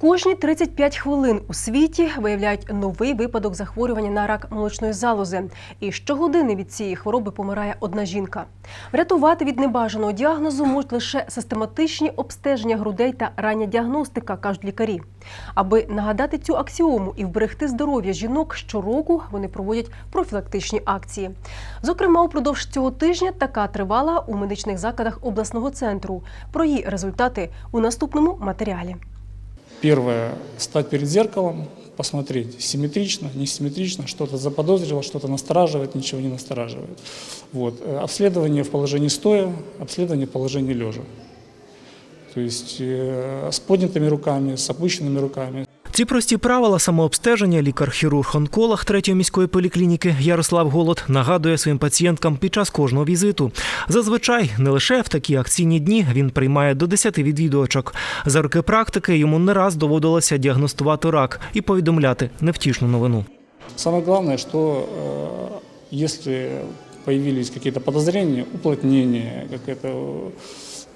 Кожні 35 хвилин у світі виявляють новий випадок захворювання на рак молочної залози. І щогодини від цієї хвороби помирає одна жінка. Врятувати від небажаного діагнозу можуть лише систематичні обстеження грудей та рання діагностика, кажуть лікарі. Аби нагадати цю аксіому і вберегти здоров'я жінок, щороку вони проводять профілактичні акції. Зокрема, упродовж цього тижня така тривала у медичних закладах обласного центру. Про її результати у наступному матеріалі. Первое – стать перед зеркалом, посмотреть, симметрично, несимметрично, что-то заподозрило, что-то настораживает, ничего не настораживает. Вот. Э, Обследование в положении стоя, обследование в положении лежа. То есть э, с поднятыми руками, с опущенными руками, ці прості правила самообстеження лікар-хірург-онколог третьої міської поліклініки Ярослав Голод нагадує своїм пацієнткам під час кожного візиту. Зазвичай не лише в такі акційні дні він приймає до 10 відвідувачок. За роки практики йому не раз доводилося діагностувати рак і повідомляти невтішну новину. Самое главное, что э, если появились какие-то подозрения, уплотнение, какое-то э,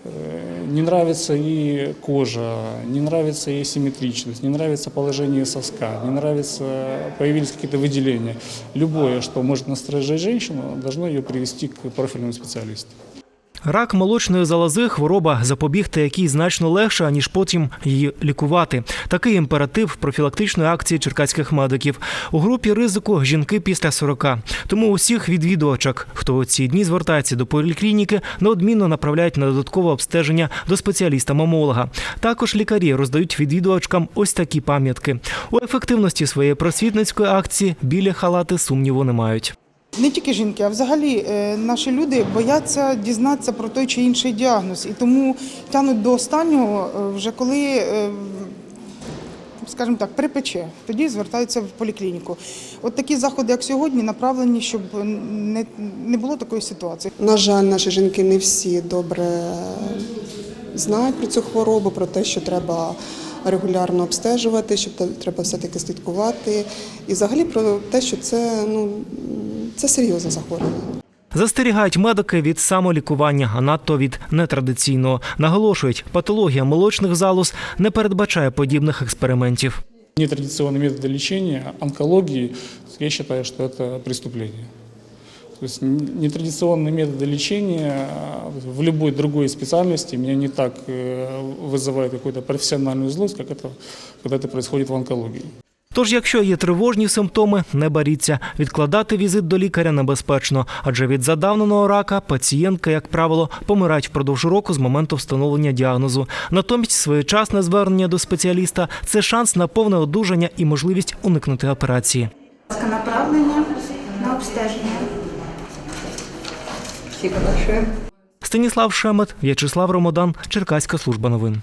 не нравится и кожа, не нравится и симметричность, не нравится положение соска, не нравится, появились какие-то выделения. Любое, что может насторожить женщину, должно ее привести к профильному специалисту. Рак молочної залози хвороба, запобігти якій значно легше, аніж потім її лікувати. Такий імператив профілактичної акції черкаських медиків. У групі ризику жінки після 40. Тому усіх відвідувачок, хто у ці дні звертається до поліклініки, неодмінно направляють на додаткове обстеження до спеціаліста-мамолога. Також лікарі роздають відвідувачкам ось такі пам'ятки. У ефективності своєї просвітницької акції білі халати сумніву не мають. Не тільки жінки, а взагалі е, наші люди бояться дізнатися про той чи інший діагноз. І тому тянуть до останнього, е, вже коли, е, скажімо так, припече, тоді звертаються в поліклініку. От такі заходи, як сьогодні, направлені, щоб не, було такої ситуації. На жаль, наші жінки не всі добре знають про цю хворобу, про те, що треба регулярно обстежувати, що треба все-таки слідкувати. І взагалі про те, що це, ну, це серйозне захворювання. Застерігають медики від самолікування, а надто від нетрадиційного. Наголошують, патологія молочних залоз не передбачає подібних експериментів. Нетрадиционные методы лечения, онкологии, я считаю, что это преступление. То есть н- нетрадиционные методы лечения э, в любой другой специальности меня не так э, вызывает какую-то профессиональную злость, как это, когда это происходит в онкологии. Тож, якщо є тривожні симптоми, не боріться. Відкладати візит до лікаря небезпечно, адже від задавненого рака пацієнтки, як правило, помирають впродовж року з моменту встановлення діагнозу. Натомість своєчасне звернення до спеціаліста це шанс на повне одужання і можливість уникнути операції. направлення на обстеження. Станіслав Шемет, В'ячеслав Ромодан, Черкаська служба новин.